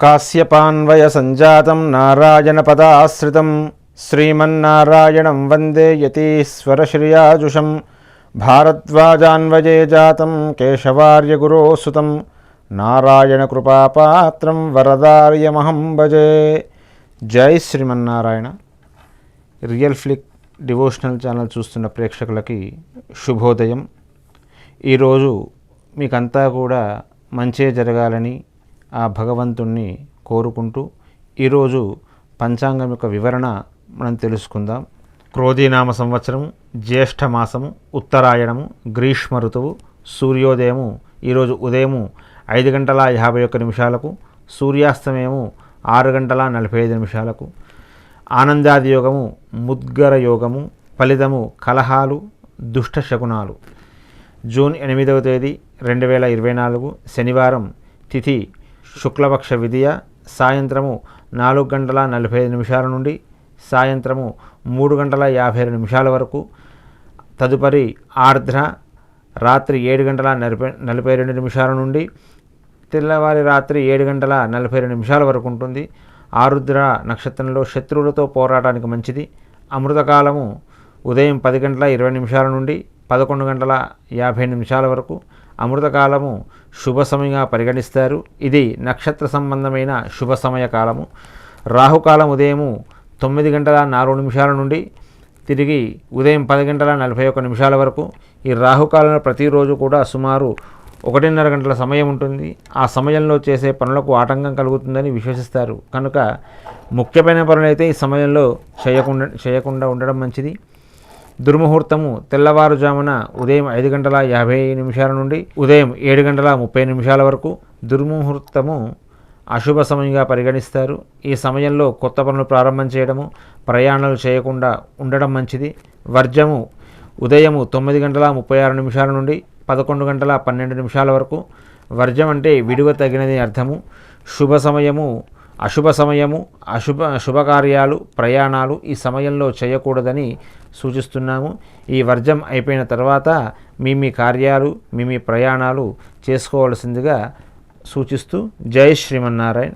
కాశ్యపాన్వయ సంజాతం నారాయణపదాశ్రితం శ్రీమన్నారాయణం వందే యతీశ్వరశ్రియాజుషం భారద్వాజాన్వయే జాతం కేశవార్యగురోసుతం నారాయణకృపాపాత్రం వరదార్యమహం భజే జై Srimannarayana real flick devotional channel చూస్తున్న ప్రేక్షకులకి శుభోదయం. ఈరోజు మీకంతా కూడా మంచే జరగాలని ఆ భగవంతుణ్ణి కోరుకుంటూ ఈరోజు పంచాంగం యొక్క వివరణ మనం తెలుసుకుందాం. క్రోధీనామ సంవత్సరం జ్యేష్ఠమాసము ఉత్తరాయణము గ్రీష్మ ఋతువు సూర్యోదయము ఈరోజు ఉదయము ఐదు గంటల యాభై ఒక్క నిమిషాలకు సూర్యాస్తమయము ఆరు గంటల నలభై ఐదు నిమిషాలకు ఆనందాది యోగము ముద్గర యోగము ఫలితము కలహాలు దుష్ట శకునాలు. జూన్ ఎనిమిదవ తేదీ రెండు వేల ఇరవై నాలుగు శనివారం తిథి శుక్లపక్ష విధియ సాయంత్రము నాలుగు గంటల నలభై ఐదు నిమిషాల నుండి సాయంత్రము మూడు గంటల యాభై రెండు నిమిషాల వరకు. తదుపరి ఆర్ద్ర రాత్రి ఏడు గంటల నలభై నలభై రెండు నిమిషాల నుండి తెల్లవారి రాత్రి ఏడు గంటల నలభై రెండు నిమిషాల వరకు ఉంటుంది. ఆరుద్ర నక్షత్రంలో శత్రువులతో పోరాటానికి మంచిది. అమృతకాలము ఉదయం పది గంటల ఇరవై నిమిషాల నుండి పదకొండు గంటల యాభై నిమిషాల వరకు. అమృతకాలము శుభ సమయంగా పరిగణిస్తారు. ఇది నక్షత్ర సంబంధమైన శుభ సమయ కాలము. రాహుకాలం ఉదయము తొమ్మిది గంటల నాలుగు నిమిషాల నుండి తిరిగి ఉదయం పది గంటల నలభై ఒక్క నిమిషాల వరకు ఈ రాహుకాలంలో ప్రతిరోజు కూడా సుమారు ఒకటిన్నర గంటల సమయం ఉంటుంది. ఆ సమయంలో చేసే పనులకు ఆటంకం కలుగుతుందని విశ్వసిస్తారు. కనుక ముఖ్యమైన పనులైతే ఈ సమయంలో చేయకుండా చేయకుండా ఉండడం మంచిది. దుర్ముహూర్తము తెల్లవారుజామున ఉదయం ఐదు గంటల యాభై నిమిషాల నుండి ఉదయం ఏడు గంటల ముప్పై నిమిషాల వరకు దుర్ముహూర్తము అశుభ సమయంగా పరిగణిస్తారు. ఈ సమయంలో కొత్త పనులు ప్రారంభం చేయడము ప్రయాణాలు చేయకుండా ఉండడం మంచిది. వర్జము ఉదయము తొమ్మిది గంటల ముప్పై ఆరు నిమిషాల నుండి పదకొండు గంటల పన్నెండు నిమిషాల వరకు. వర్జం అంటే విడువ తగినది అర్థము. శుభ సమయము అశుభ సమయము అశుభ శుభకార్యాలు ప్రయాణాలు ఈ సమయంలో చేయకూడదని సూచిస్తున్నాము. ఈ వర్జం అయిపోయిన తర్వాత మీ మీ కార్యాలు మీ మీ ప్రయాణాలు చేసుకోవాల్సిందిగా సూచిస్తూ జై శ్రీమన్నారాయణ.